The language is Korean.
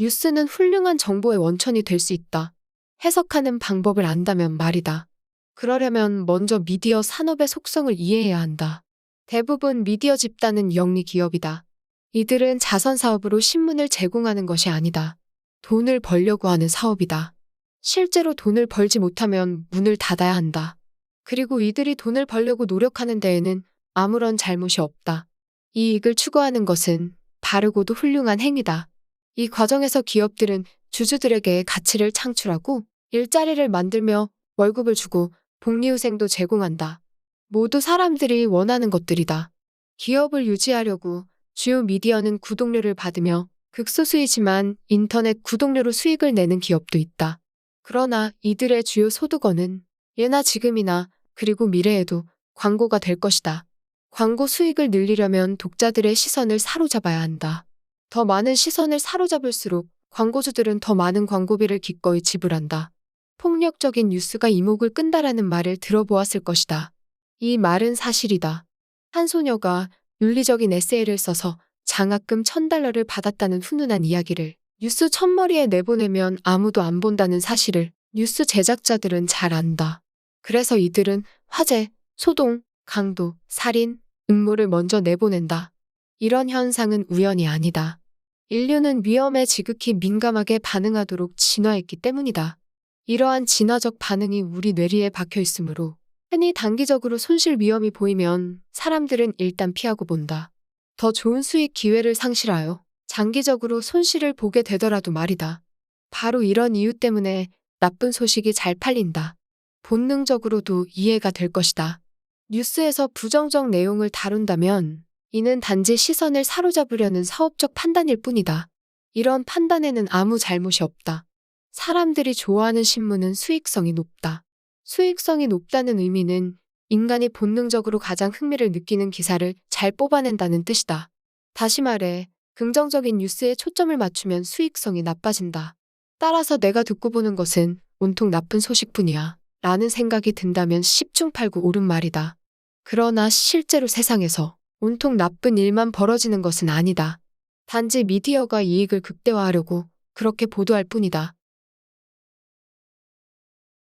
뉴스는 훌륭한 정보의 원천이 될 수 있다. 해석하는 방법을 안다면 말이다. 그러려면 먼저 미디어 산업의 속성을 이해해야 한다. 대부분 미디어 집단은 영리 기업이다. 이들은 자선 사업으로 신문을 제공하는 것이 아니다. 돈을 벌려고 하는 사업이다. 실제로 돈을 벌지 못하면 문을 닫아야 한다. 그리고 이들이 돈을 벌려고 노력하는 데에는 아무런 잘못이 없다. 이익을 추구하는 것은 바르고도 훌륭한 행위다. 이 과정에서 기업들은 주주들에게 가치를 창출하고 일자리를 만들며 월급을 주고 복리후생도 제공한다. 모두 사람들이 원하는 것들이다. 기업을 유지하려고 주요 미디어는 구독료를 받으며 극소수이지만 인터넷 구독료로 수익을 내는 기업도 있다. 그러나 이들의 주요 소득원은 예나 지금이나 그리고 미래에도 광고가 될 것이다. 광고 수익을 늘리려면 독자들의 시선을 사로잡아야 한다. 더 많은 시선을 사로잡을수록 광고주들은 더 많은 광고비를 기꺼이 지불한다. 폭력적인 뉴스가 이목을 끈다라는 말을 들어보았을 것이다. 이 말은 사실이다. 한 소녀가 윤리적인 에세이를 써서 장학금 천 달러를 받았다는 훈훈한 이야기를 뉴스 첫머리에 내보내면 아무도 안 본다는 사실을 뉴스 제작자들은 잘 안다. 그래서 이들은 화재, 소동, 강도, 살인, 음모를 먼저 내보낸다. 이런 현상은 우연이 아니다. 인류는 위험에 지극히 민감하게 반응하도록 진화했기 때문이다. 이러한 진화적 반응이 우리 뇌리에 박혀 있으므로 흔히 단기적으로 손실 위험이 보이면 사람들은 일단 피하고 본다. 더 좋은 수익 기회를 상실하여 장기적으로 손실을 보게 되더라도 말이다. 바로 이런 이유 때문에 나쁜 소식이 잘 팔린다. 본능적으로도 이해가 될 것이다. 뉴스에서 부정적 내용을 다룬다면 이는 단지 시선을 사로잡으려는 사업적 판단일 뿐이다. 이런 판단에는 아무 잘못이 없다. 사람들이 좋아하는 신문은 수익성이 높다. 수익성이 높다는 의미는 인간이 본능적으로 가장 흥미를 느끼는 기사를 잘 뽑아낸다는 뜻이다. 다시 말해, 긍정적인 뉴스에 초점을 맞추면 수익성이 나빠진다. 따라서 내가 듣고 보는 것은 온통 나쁜 소식뿐이야. 라는 생각이 든다면 10중 8구 옳은 말이다. 그러나 실제로 세상에서 온통 나쁜 일만 벌어지는 것은 아니다. 단지 미디어가 이익을 극대화하려고 그렇게 보도할 뿐이다.